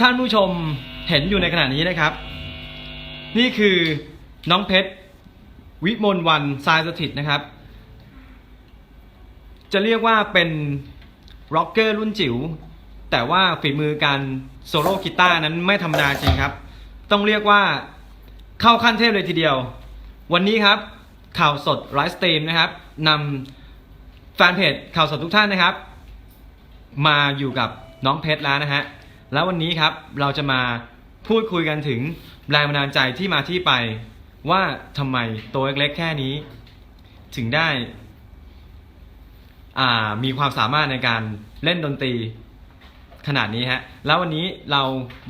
ท่านผู้ชมเห็นอยู่ในขณะนี้นะครับ นี่คือน้องเพชรวิมลวันทรายสถิตนะครับ จะเรียกว่าเป็นร็อกเกอร์รุ่นจิ๋วแต่ว่าฝีมือการโซโล่กีตาร์นั้นไม่ธรรมดาจริงครับ ต้องเรียกว่าเข้าขั้นเทพเลยทีเดียว วันนี้ครับข่าวสดไลฟ์สตรีมนะครับนำแฟนเพจข่าวสดทุกท่านนะครับ มาอยู่กับน้องเพชรแล้วนะฮะ แล้ววันนี้ครับเราจะมาพูดคุยกันถึงแรงบันดาลใจที่มาที่ไป ว่าทำไมตัวเล็กๆแค่นี้ ถึงได้มีความสามารถในการเล่นดนตรีขนาดนี้ฮะ แล้ววันนี้เรา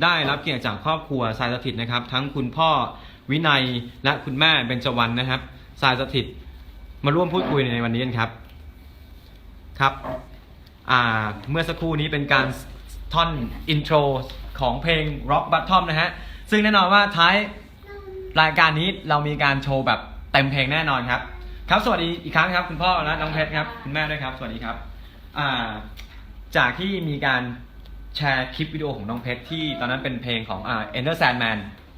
ได้รับเกียรติจากครอบครัวสายสถิตนะครับ ทั้งคุณพ่อวินัยและคุณแม่เบญจวรรณนะครับ สายสถิตมาร่วมพูดคุยในวันนี้กันครับ ครับ เมื่อสักครู่นี้เป็นการ ท่อนอินโทรของเพลง Rock Bottom นะฮะ ซึ่งแน่นอนว่าท้ายรายการนี้เรามีการโชว์แบบเต็มเพลงแน่นอนครับ ครับ สวัสดีอีกครั้งครับ คุณพ่อและน้องเพชรครับคุณแม่ด้วยครับ สวัสดีครับอ่าจากที่มีการแชร์คลิปวิดีโอของน้องเพชรที่ตอนนั้นเป็นเพลงของอ่า Enter Sandman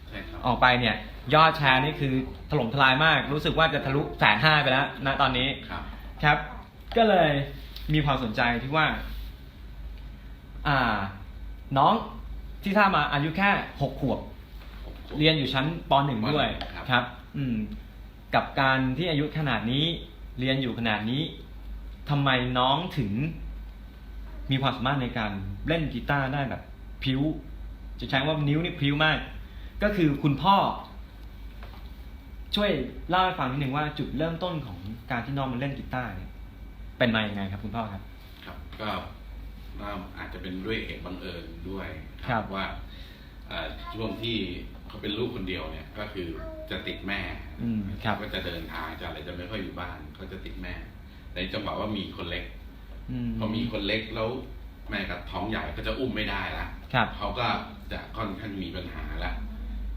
ใช่ครับออกไปเนี่ย ยอดแชร์นี่คือถล่มทลายมาก รู้สึกว่าจะทะลุแสนห้าไปแล้วณตอนนี้ครับ ครับ ก็เลยมีความสนใจที่ว่า อ่า น้องที่ทราบมาอายุแค่หกขวบ เรียนอยู่ชั้นปหนึ่งด้วยครับ ครับ อืม กับการที่อายุขนาดนี้ เรียนอยู่ขนาดนี้ทำไมน้องถึง มีความสามารถในการเล่นกีตาร์ได้แบบพริ้ว จะใช้ว่านิ้วนี่พริ้วมาก ก็คือคุณพ่อ ช่วยเล่าให้ฟังนิดนึงว่าจุดเริ่มต้นของการที่น้องมาเล่นกีตาร์เนี่ยเป็นมาอย่างไงครับ คุณพ่อครับ ครับก็ ก็อาจจะเป็นด้วยเหตุบังเอิญด้วยครับว่าเอ่อช่วงที่เขาเป็นลูกคนเดียวเนี่ยก็คือจะติดแม่อืมครับก็จะเดินทางจะอะไรจะไม่ค่อยอยู่บ้านก็จะติดแม่ในจังหวะว่ามีคนเล็กมพอมีคนเล็กแล้วแม่กับท้องใหญ่ก็จะอุ้มไม่ได้ละครับเขาก็จะค่อนข้างมีปัญหาละ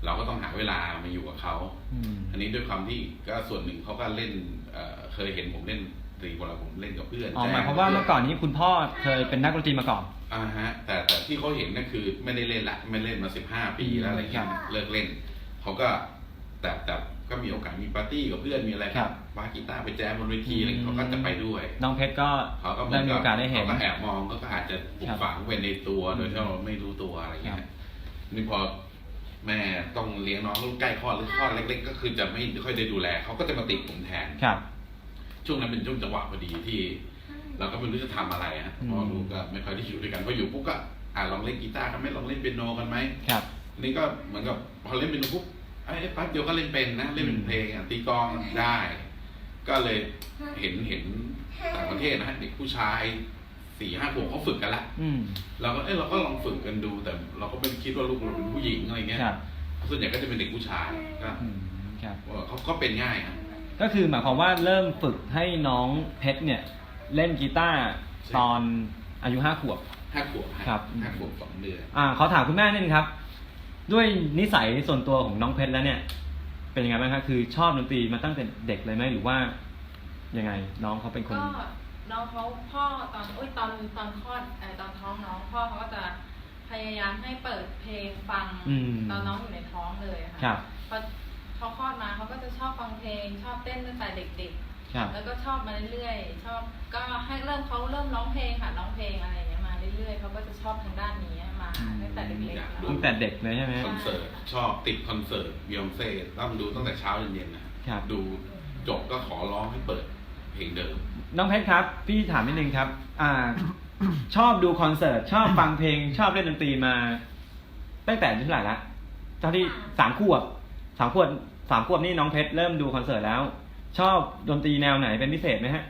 เราก็ต้องหาเวลามาอยู่กับเขาอืมอันนี้ด้วยความที่ก็ส่วนหนึ่งเขาก็เล่นเอ่อเคยเห็นผมเล่นดน ตรีเวลาผมเล่นกับเพื่อนอ๋อแจ้งหมายความว่าเมื่อก่อนนี้คุณพ่อเคยเป็นนักดนตรีมาก่อนอ่าฮะ แต่แต่ที่เขาเห็นนั่นคือไม่ได้เล่นละไม่เล่นมาสิบห้าปีแล้วอะไรเงี้ยครับเลิกเล่นเขาก็แต่แต่ก็มีโอกาสมีปาร์ตี้กับเพื่อนมีอะไรครับบาสกีตาร์ไปแจมบนเวทีอะไรเงี้ยเขาก็จะไปด้วย น้องเพชรก็เขาก็ได้มีโอกาสได้เห็นเขาก็แอบมองก็อาจจะปลูครักบฝังไว้ในตัวโดยที่เราไม่รู้ตัวอะไรเงี้ครัยบนี่พอแม่ต้องเลี้ยงน้องลูกใกล้คลอดหรือคลอดเล็ก ๆ ก็คือจะไม่ค่อยได้ดูแลเขาก็จะมาติดผมแทนครับ ช่วงนั้นเป็นช่วงจังหวะพอดีที่ เราก็ไม่รู้จะทำอะไรฮะอืมเพอลูกก็ไม่ค่อยได้อยู่ด้วยกันพออยู่ปุ๊บก็อ่าลองเล่นกีตาร์กันไหมลองเล่นเปียโนกันไหมครับ นี่ก็เหมือนกับพอเล่นเปียโนปุ๊บไอ้ยแป๊บเดียวก็เล่นเป็นนะเล่นเป็นเพลงอะตีกลองได้ ก็เลยเห็นเห็นต่างประเทศนะฮะเด็กผู้ชายสี่ห้าขวบเขาฝึกกันละ อืมเราก็เอ้ยเราก็ลองฝึกกันดูแต่เราก็ไม่คิดว่าลูกเราเป็นผู้หญิงอะไรเงี้ยครับส่วนใหญ่ก็จะเป็นเด็กผู้ชายก็อืมครับเขาก็เป็นง่ายฮะ ก็คือหมายความว่าเริ่มฝึกให้น้องเพชรเนี่ยเล่นกีตาร์ใช่ตอนอายุห้าขวบ ห้าขวบฮะครับ ห้าขวบสองเดือน อ่าขอถามคุณแม่นิดนึงครับ ด้วยนิสัยส่วนตัวของน้องเพชรแล้วเนี่ย เป็นยังไงบ้างครับคือชอบดนตรีมาตั้งแต่เด็กเลยไหมหรือว่ายังไง น้องเขาเป็นคน ก็น้องเขาพ่อตอนอุ้ยตอนตอนคลอดเอ่อตอนท้องน้องพ่อเขาก็จะพยายามให้เปิดเพลงฟังอืม ตอนน้องอยู่ในท้องเลยอะครัค่ะบพอ เขาคลอดมาเขาก็จะชอบฟังเพลง ชอบเต้นตั้งแต่เด็กครับ ๆ แล้วก็ชอบมาเรื่อยๆ ชอบก็ให้เริ่มเขาเริ่มร้องเพลงค่ะร้องเพลงอะไรอย่างเงี้ยมาเรื่อยๆเขาก็จะชอบทางด้านนี้มาอืมตั้งแต่เด็กๆแล้วตั้งแต่เด็กเลยใช่ไหม คอนเสิร์ตชอบติดคอนเสิร์ตบิยองเซ่ต้องดูตั้งแต่เช้าจนเย็นนะครับ ดูจบก็ขอร้องให้เปิดเพลงเดิม น้องเพชรครับ พี่ถามนิดนึงครับ อ่า ชอบดูคอนเสิร์ต ชอบฟังเพลง ชอบเล่นดนตรีมา ตั้งแต่อายุเท่าไหร่ละเท่าที่สามขวบสามขวบ สามขวบนี่น้องเพชรเริ่มดูคอนเสิร์ตแล้ว ชอบดนตรีแนวไหนเป็นพิเศษไหมฮะ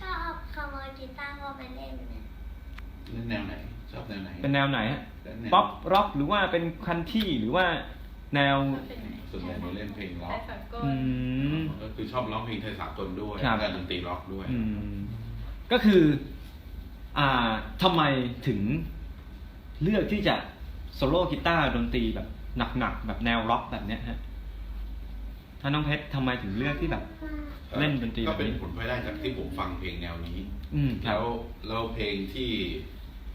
ชอบขโมยกีตาร์ก็ไปเล่นนะเล่นแนวไหนชอบแนวไหนเป็นแนวไหนฮะแนวป๊อปร็อกหรือว่าเป็นคันที่หรือว่าแนวส่วนใหญ่เราเล่นเพลงร็อได้กสากลอืมก็คือชอบร้องเพลงไทยสากลด้วยครับและดนตรีร็อกด้วยอืมก็คือ อ่าทำไมถึงเลือกที่จะโซโล่กีตาร์ดนตรีแบบหนักๆแบบแนวร็อกแบบเนี้ยฮะ ถ้าน้องเพชรทำไมถึงเลือกที่แบบ เล่นดนตรีก็เป็นแบบนี้ ผลพลอยได้จากที่ผมฟังเพลงแนวนี้ อืมครัแล้บ วแล้วเพลงที่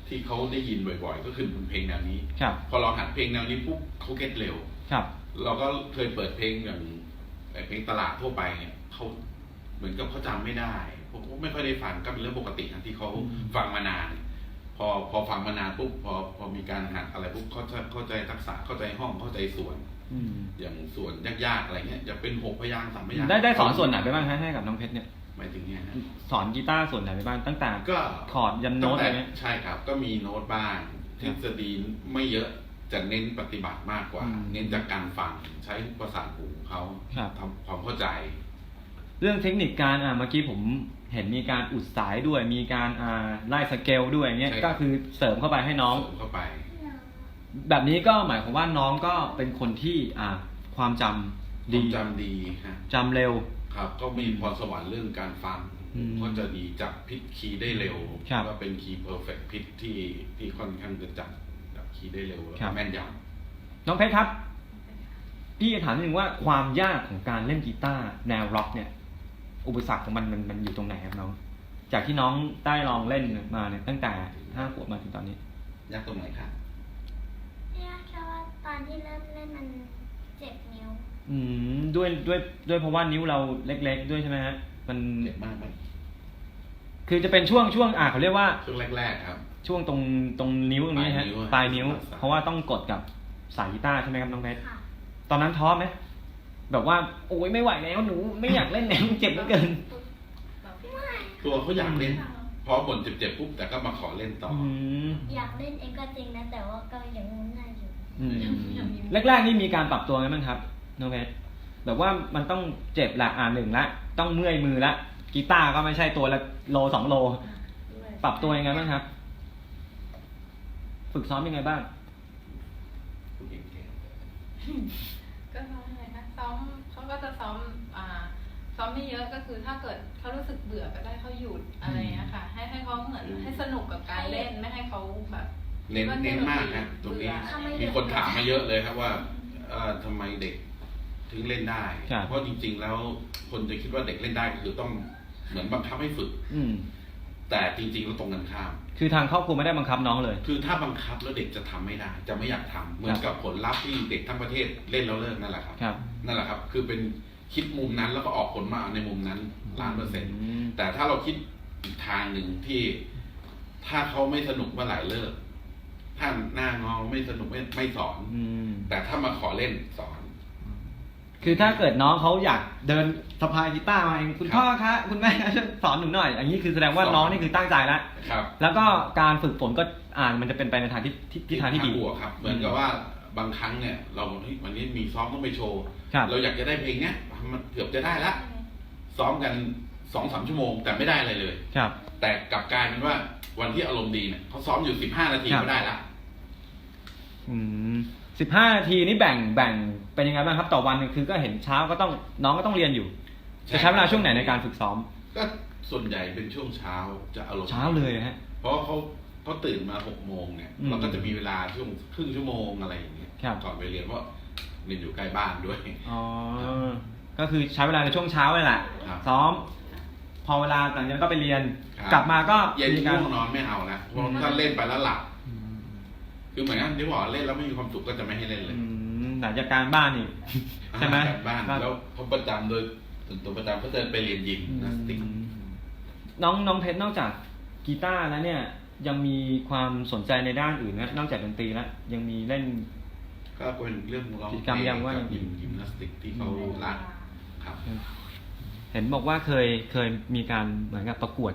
ที่เขาได้ยินบ่อยๆ ก็คือเป็นเพลงแนวนี้ ครับ พอเราหัดเพลงแนวนี้ปุ๊บเขาเก็ตเร็ว ครับ เราก็เคยเปิดเพลงอย่างไอ้เพลงตลาดทั่วไปเนี่ยเขาเหมือนกับเขาจำไม่ได้ผมก็ไม่ค่อยได้ฟังก็เป็นเรื่องปกตินะที่เขาอืม ฟังมานาน พอพอฟังมานานปุ๊บพอพอมีการหัดอะไรปุ๊บเขาจะเข้าใจทักษะเข้าใจห้องเข้าใจส่วน อืมอย่างส่วนยากๆอะไรเงี้ยจะเป็นหกพยางค์สามพยางค์ได้ได้สอนส่วนไหนไปบ้างฮะให้กับน้องเพชรเนี่ยหมายถึงเนี่ยฮะสอนกีตาร์ส่วนไหนไปบ้างตั้งแต่ก็คอร์ดยันโน้ตอะไรเงี้ยใช่ครับ ก็มีโน้ตบ้างทฤษฎีไม่เยอะจะเน้นปฏิบัติมากกว่าอืมเน้นจากการฟังใช้ประสาทหูของเขาครับทำความเข้าใจ เรื่องเทคนิคการอ่าเมื่อกี้ผมเห็นมีการอุดสายด้วยมีการอ่าไล่สเกลด้วยเงี้ยใช่ครับก็คือเสริมเข้าไปให้น้องเสริมเข้าไป แบบนี้ก็หมายความว่าน้องก็เป็นคนที่อ่าความจำดีดีจำดีฮะจำเร็ว ครับ ก็มีพรสวรรค์เรื่องการฟังอืมก็จะดีจับพิษคีย์ได้เร็วครับก็เป็นคีย์เพอร์เฟกพิษที่ที่ค่อนข้างจะจับจับคีย์ได้เร็วแล้วครัก็บแม่นยน้องเพชรครับ พี่จะถามนิดนึงว่าความยากของการเล่นกีตาร์แนวร็อกเนี่ย อุปสรรคของมันมันมันอยู่ตรงไหนครับน้อง จากที่น้องได้ลองเล่นมาเนี่ยตั้งแต่ห้าขวบมาถึงตอนนี้ำยากตรงไหนครับเนี่ยแค่ว่าต อนที่เริ่มเล่นมันเจ็บนิ้ว อืมด้วยด้วยด้วยเพราะว่านิ้วเราเล็ก ๆ ด้วยใช่ไหมฮะมันเจ็บมากไหมคือจะเป็นช่วงช่วงอ่าเขาเรียกว่า ช่วงแรกๆครับ ช่วงตรงตรงนิ้วตรงนี้ฮะปปลาลายยนิ้นิ้ววอะเพราะว่าต้องกดกับสายกีตาร์ใช่ไหมครับน้องเพชรค่ะ ตอนนั้นท้อไหมแบบว่าโอ้ยไม่ไหวแล้วหนูไม่อยากเล่นแล้วเจ็บเหลือเกินแบบไม่ตัวเขาอยากเล่น พอบ่นเจ็บๆปุ๊บแต่ก็มาขอเล่นต่อออืม อยากเล่นเองก็จริงนะ แต่ว่าก็ยังงุนง่ายอยู่ อืมแรกๆนี่มีการปรับตัวไงบ้างครับน้องเพชรแบบว่ามันต้องเจ็บละอ่าหนึ่งละต้องเมื่อยมือละกีตาร์ก็ไม่ใช่ตัวละโลสองโล ปรับตัวยังไงบ้างครับ ฝึกซ้อมยังไงบ้างผู้หญิงเก่งก็ซ้อมอะไรนะซ้อมเขาก็จะซ้อมอ่าซ้อมไม่เยอะก็คือถ้าเกิดเขารู้สึกเบื่อก็ได้เขาหยุดอะไรอย่างเงี้ยค่ะให้ให้เขาเหมือนให้สนุกกับการเล่นไม่ให้เขาแบบ เน้นเน้นมากนะตรงนี้ทำไมมีคนถามมาเยอะเลยครับว่าเอ่อทำไมเด็กถึงเล่นได้ ครับ เพราะจริง ๆ แล้วคนจะคิดว่าเด็กเล่นได้ก็คือต้องเหมือนบังคับให้ฝึก อืม แต่จริงๆแล้วตรงกันข้าม คือทางครอบครัวไม่ได้บังคับน้องเลย คือถ้าบังคับแล้วเด็กจะทำไม่ได้ จะไม่อยากทำเหมือนกับผลลัพธ์ที่เด็กทั้งประเทศเล่นแล้วเลิกนั่นแหละครับ ครับ นั่นแหละครับ คือเป็นคิดมุมนั้นแล้วก็ออกผลมาในมุมนั้นล้านเปอร์เซ็นต์อืม แต่ถ้าเราคิดอีกทางหนึ่งที่ถ้าเขาไม่สนุกเมื่อไหร่เลิก ถ้าหน้างอไม่สนุกไม่ไม่สอน อืม แต่ถ้ามาขอเล่นสอน คือถ้าเกิดน้องเขาอยากเดินสะพายกีตาร์มาเองคุณครับพ่อคะคุณแม่คะช่วยสอนหนูหน่อย อย่างนี้คือแสดงว่าสอน น้องนี่คือตั้งใจแล้วครับ แล้วก็การฝึกฝนก็อ่านมันจะเป็นไปในทางที่ที่ที่ทางที่ดี บวกครับ เหมือนกับว่าบางครั้งเนี่ย เราเฮ้ยวันนี้มีซ้อมต้องไปโชว์ ครับ เราอยากจะได้เพลงเนี้ยมันเกือบจะได้ละซ้อมกันสองสามชั่วโมง แต่ไม่ได้อะไรเลย ครับ แต่กลับกลายเป็นว่าวันที่อารมณ์ดีเนี่ยเขาซ้อมอยู่สิบห้านาทีครับ ก็ได้ละอืม สิบห้านาทีนี่แบ่งแบ่งเป็นยังไงบ้างครับต่อวันหนึงคือก็เห็นเช้าก็ต้องน้องก็ต้องเรียนอยู่จะใช้เวลาช่วงไหนในการฝึกซ้อม ก็ส่วนใหญ่เป็นช่วงเช้าจะอารมณ์เช้าเลยฮะเพราะเขาเขาตื่นมาหกโมงเนี่ยอืมเราก็จะมีเวลาช่วงครึ่งชั่วโมงอะไรอย่างเงี้ยครับก่อนไปเรียนเพราะเรียนอยู่ใกล้บ้านด้วยอ๋อก็คือใช้เวลาในช่วงเช้าเลยแหละครับซ้อม พอเวลาหลังจากนั้นก็ไปเรียนครับกลับมาก็เย็นมีการง่วงนอนไม่เอาละเพราะถ้าเล่นไปแล้วหลับ คือเหมือนกันที่บอกเล่นแล้วไม่มีความสุขก็จะไม่ให้เล่นเลยอืมหลังจากการบ้านอีกใช่ไหมอ่าการบ้านแล้วเขาประจำโดยส่วนตัวประจำเขาจะไปเรียนยิมนาสติกอืมน้องน้องเพชรนอกจากกีตาร์แล้วเนี่ย ยังมีความสนใจในด้านอื่นนะนอกจากดนตรีแล้วยังมีเล่น ก็เป็นเรื่องร้องกิจกรรมยังว่ากับยิมยิมนาสติกที่เขารักครับ เห็นบอกว่าเคยเคยมีการเหมือนกับประกวด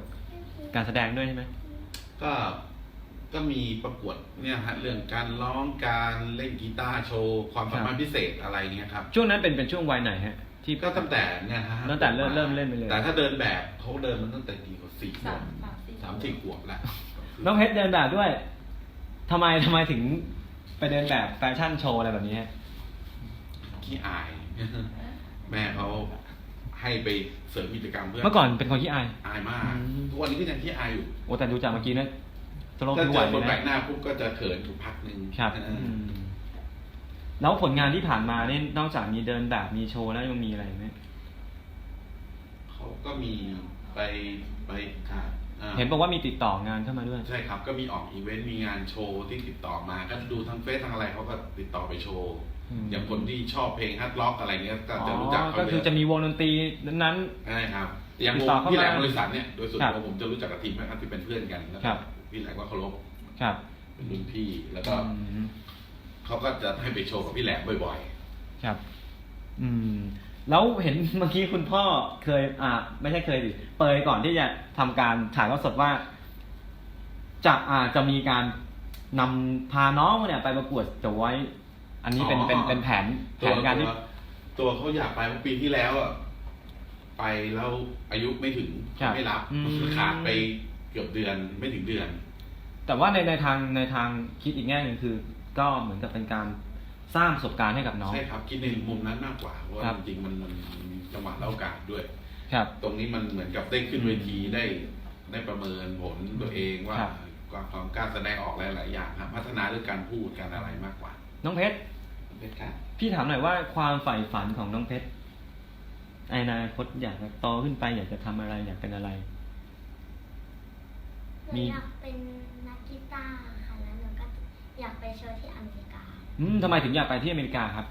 การแสดงด้วยใช่ไหมก็ ก็มีประกวดเนี่ยฮะเรื่องการร้องการเล่นกีตาร์โชว์ความสามารถพิเศษอะไรเงี้ยครับช่วงนั้นเป็นเป็นช่วงวัยไหนฮะ ที่ก็ตั้งแต่เนี่ยฮะตั้งแต่เริ่มเริ่มเล่นไปเลย แต่ถ้าเดินแบบเขาเดินมันตั้งแต่กี่ขวบสี่ขวสาบมสามสี่สามสี่ขวบแล้วน้องเพชรเดินแบบด้วยทำไมทำไมถึงไปเดินแบบแฟชั่นโชว์อะไรแบบนี้ฮะขี้อาย แม่เขาให้ไปเสริมกิจกรรมเพื่อเมื่อก่อนเป็นคนขี้อายอายมากอืมทุกวันนี้ก็ยังขี้อายอยู่โอ้แต่ดูจากเมื่อกี้นะ สโลปถ้าผิวเจไหวอคนเลยแปลกหนะน้าปุ๊บก็จะเขินอยู่พักหนึ่งครับเออออืมแล้วผลงานที่ผ่านมาเนี่ยนอกจากมีเดินแบบมีโชว์แล้วยังมีอะไรไหมเขาก็มีไปไปถ่ายอ่า เห็นบอกว่ามีติดต่องานเข้ามาด้วย ใช่ครับก็มีออกอีเวนต์มีงานโชว์ที่ติดต่อมาก็ดูทางเฟซทางอะไรเขาก็ติดต่อไปโชว์อืม อย่างคนที่ชอบเพลงฮัตล็อกอะไรเงี้ยก็จะรู้จักอ๋อเขาก็เลยคือจะมีวงดนตรีนั้น ใช่ครับอย่างติวดต่องเข้าพี่แหลมมาบริษัทเนี่ยโดยส่วนครับตัวผมจะรู้จักกับทีมแม่ครับที่เป็นเพื่อนกันแล้วครับ พี่แหลมก็เคารพๆครับเป็นรุ่นพี่แล้วก็อืมเขาก็จะให้ไปโชว์กับพี่แหลมบ่อยครับ อืม แล้วเห็น เมื่อกี้คุณพ่อเคย อ่า ไม่ใช่เคยดิเปยก่อนที่จะทำการถ่ายทอดสดว่า จะอ่าจะมีการนำพาน้องเนี่ยไปประกวดจะไว้ อันนี้เป็นเป็นเป็นแผนๆแผตัวนการที่ตัวตัวเขาอยากไปเมื่อปีที่แล้วอะไปแล้วอายุไม่ถึงครับไม่รับอืม ขาดไปเกือบเดือนไม่ถึงเดือน แต่ว่าในในทางในทางคิดอีกแง่หนึ่งคือ ก็เหมือนกับเป็นการสร้างประสบการณ์ให้กับน้อง ใช่ครับ คิดในมุมนั้นมากกว่าเพราะว่าครับ จริงๆมันมันมันมีจังหวะและโอกาสด้วย ครับ ตรงนี้มันเหมือนกับได้ขึ้นเวทีได้ได้ประเมินผลตัวเองว่าครับ ความความกล้ารแสดงออกหลายๆอย่างครับพัฒนาเรื่องการพูดการอะไรมากกว่าน้องเพชรเป็นการพี่ถามหน่อยว่าความใฝ่ฝันของน้องเพชรในอนาคตอยากจะโตขึ้นไปอยากจะทำอะไรอยากเป็นอะไร หนูอยากเป็นนักกีตาร์ค่ะแล้วหนูก็อยากไปโชว์ที่อเมริกา อืมทำไมถึงอยากไปที่อเมริกาครับ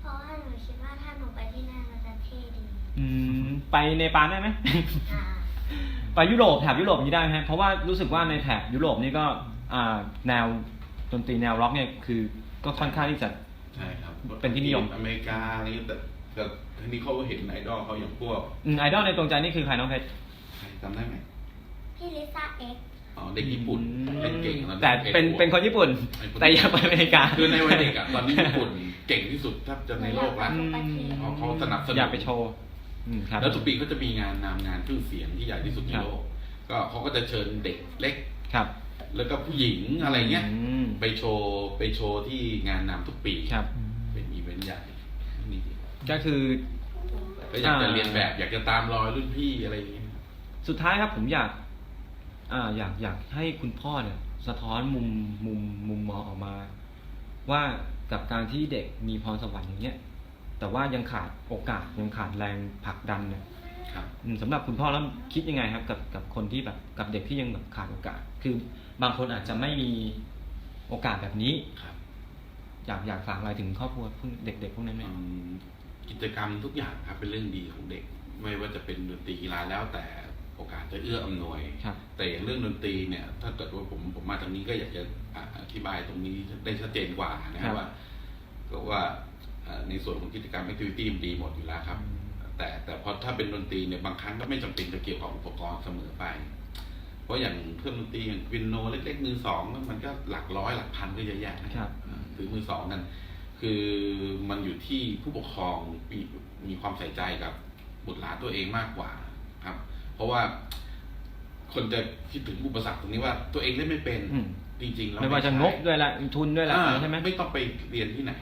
เพราะว่าหนูคิดว่าถ้าหนูไปที่นั่นมันจะเท่ดีอืม ไปเนปาลได้ไหม อ่าไปยุโรปแถบยุโรปนี้ได้ไหมฮะเพราะว่ารู้สึกว่าในแถบยุโรปนี่ก็อ่าแนวดนตรีแนวร็อกเนี่ยคือก็ค่อนข้างที่จะ ใช่ครับเป็นที่นิยม อเมริกาอะไรเงี้ยแต่แต่ทีนี้เขาเห็นไอดอลเขาอย่างพวกอืมไอดอลในดวงใจนี่คือใครน้องเพชร ใครจำได้ไหม พี่ลิซ่าเอ็กซ์อ๋อเด็กญี่ปุ่นอืมเล่นเก่งตอแต่เป็นด็กเป็นคนญี่ปุ่น แต่อยากไปอเมริกา คือในวัยเด็กอะตอนนี้ญี่ปุ่นเก่งที่สุดแทบจะในโลกละอืมเพราะเขาสนับสนุน อยากไปโชว์อืมครับ แล้วทุกปีเขาจะมีงานนำงานเครื่องเสียงที่ใหญ่ที่สุดในครับ โลก ก็เขาก็จะเชิญเด็กเล็ก ครับแล้วก็ผู้หญิงอะไรเงี้ยอืมไปโชว์ไปโชว์ที่งานนำทุกปีครับ เป็นอีเวนต์ใหญ่นี่ก็คือ ก็อยากจะอ่า เรียนแบบอยากจะตามรอยรุ่นพี่อะไรอย่างเงี้ย สุดท้ายครับผมอยาก อ่าอยากอยากให้คุณพ่อเนี่ยสะท้อนมุมมุมมุมมองออกมา ว่ากับการที่เด็กมีพรสวรรค์อย่างเงี้ยแต่ว่ายังขาดโอกาสยังขาดแรงผลักดันเนี่ยครับอืมสำหรับคุณพ่อแล้วคิดยังไงครับ กับกับคนที่แบบกับเด็กที่ยังแบบขาดโอกาส คือบางคนอาจจะไม่มีโอกาสแบบนี้ครับ อยากอยากฝากอะไรถึงครอบครัวพวกเด็กๆพวกนั้นไหมอืมกิจกรรมทุกอย่างครับเป็นเรื่องดีของเด็ก ไม่ว่าจะเป็นดนตรีกีฬาแล้วแต่ โอกาสจะเอื้ออำนวยครับแต่อย่างเรื่องดนตรีเนี่ย ถ้าเกิดว่าผมผมมาทางนี้ก็อยากจะอ่าอธิบายตรงนี้ได้ชัดเจนกว่านะคครัรับบว่า ก็ว่าอ่าในส่วนของกิจกรรมแอคทิวิตี้มันดีหมดอยู่แล้วครับ แต่แต่พอถ้าเป็นดนตรีเนี่ยบางครั้งก็ไม่จำเป็นจะเกี่ยวกับอุปกรณ์เสมอไป เพราะอย่างเครื่องดนตรีอย่างวินโนเล็กๆมือสองมันก็หลักร้อยหลักพันก็เยอะแยะนะครับอ่าถือมือสองกัน คือมันอยู่ที่ผู้ปกครองมีมีความใส่ใจกับบุตรหลานตัวเองมากกว่าครับ เพราะว่า คนจะคิดถึงอุปสรรคตรงนี้ว่า ตัวเองเล่นไม่เป็นอืมจริงๆแล้วไม่ว่าจะใช่งบด้วยละทุนด้วยละอ่าอะไรใช่ไหมไม่ต้องไปเรียนที่ไหน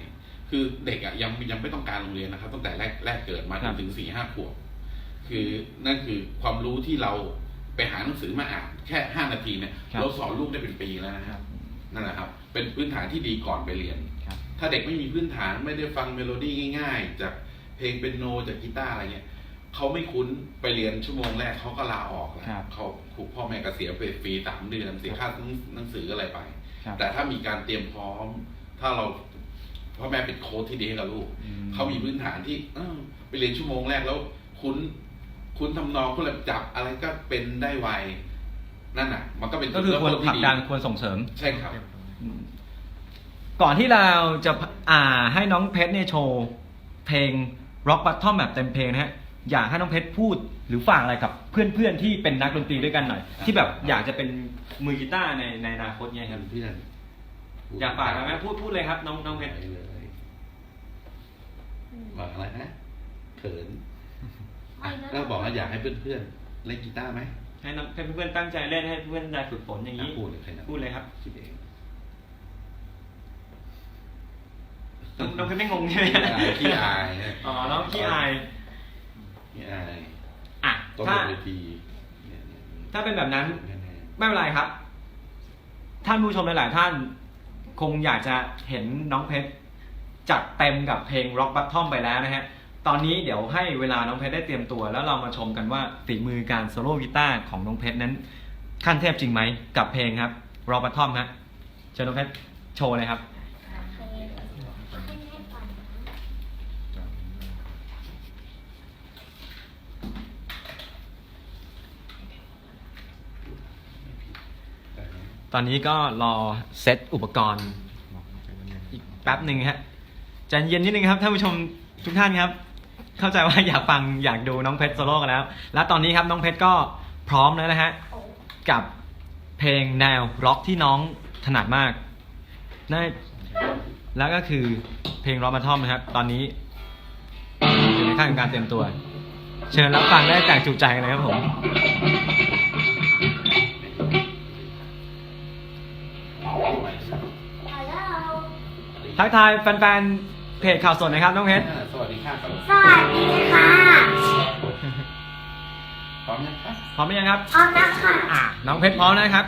คือเด็กอะยังยังไม่ต้องการโรงเรียนนะครับตั้งแต่แรกแรกเกิดมาคจรันบถึงสี่ห้าขวบคือนั่นคือความรู้ที่เราไปหาหนังสือมาอ่านแค่ห้านาทีเนี่ยครับเราสอนลูกได้เป็นปีแล้วนะครับนั่นแหละครับ เป็นพื้นฐานที่ดีก่อนไปเรียนครับถ้าเด็กไม่มีพื้นฐานไม่ได้ฟังเมโลดี้ง่าย ๆ จากเพลงเป็นโนจากกีตาร์อะไรเงี้ย เขาไม่คุ้นไปเรียนชั่วโมงแรกเขาก็ลาออกแล้วครับเขาถูกพ่อแม่เกษียณไปฟรีสามเดือนเสียค่าหนังสืออะไรไป ครับ แต่ถ้ามีการเตรียมพร้อม ถ้าเราพ่อแม่เป็นโค้ชที่ดีให้กับลูก อืม เขามีพื้นฐานที่เออไปเรียนชั่วโมงแรกแล้วคุ้นคุ้นทำนองคุ้นระจับอะไรก็เป็นได้ไวนั่นน่ะ มันก็เป็นก็คือควรจุผลักดันที่ควรส่งเสริม ใช่ครับก่อนที่เราจะอ่าให้น้องเพชรเนี่ยโชว์เพลง Rock Bottom แบบเต็มเพลงนะฮะ อยากให้น้องเพชรพูดหรือฝากอะไรกับเพื่อนๆที่เป็นนักดนตรีด้วยกันหน่อย ที่แบบอยากจะเป็นมือกีตาร์ในในอนาคตเนี่ยครับ เพื่อนอยากฝากอะไรไหมพูดพูดเลยครับ น้องน้องเพชรเลยบอกอะไรนะเขินไม่นะก็บอกว่าอยากให้เพื่อนๆเล่นกีตาร์ไหมให้น้องให้เพื่อนๆตั้งใจเล่นให้เพื่อนๆได้ฝึกฝนอย่างนี้พูดเลยใครนะพูดเลยครับคิดเองน้องน้องเพชรไม่งงใช่ไหมขี้อายอ๋อน้องขี้อาย ขี้อายอะต้องถ้าบนเวทีเนี่ยเนี่ยถ้าเป็นแบบนั้น แน่ไม่เป็นไรครับ ท่านผู้ชมหลาย ๆ ท่านคงอยากจะเห็นน้องเพชรจัดเต็มกับเพลง Rock Bottom ไปแล้วนะฮะ ตอนนี้เดี๋ยวให้เวลาน้องเพชรได้เตรียมตัว แล้วเรามาชมกันว่าฝีมือการโซโล่กีตาร์ของน้องเพชรนั้น ขั้นเทพจริงไหมกับเพลงครับรอบัตทอมฮะเชิญน้องเพชรโชว์เลยครับ เคยให้แม่ก่อนนะ ตอนนี้ก็รอเซตอุปกรณ์อีกแป๊บหนึ่งฮะใจเย็นนิดนึงครับท่านผู้ชมทุกท่านครับ เข้าใจว่าอยากฟังอยากดูน้องเพชรโซโล่กันแล้ว และตอนนี้ครับน้องเพชรก็พร้อมแล้วนะฮะกับเพลงแนวร็อกที่น้องถนัดมากนั่นแล้วก็คือเพลงร็อกมาทอมนะครับ ตอนนี้อยู่ในขั้นของการเตรียมตัว เชิญรับฟังได้แต่จุใจเลยครับผม ทักทายแฟนๆเพจข่าวสดนะครับน้องเพชรอ่าสวัสดีค่ะครับสวัสดีค่ะพร้อมยังครับพร้อมหรือยังครับพร้อมแล้วค่ะอ่าน้องเพชรพร้อมนะครับ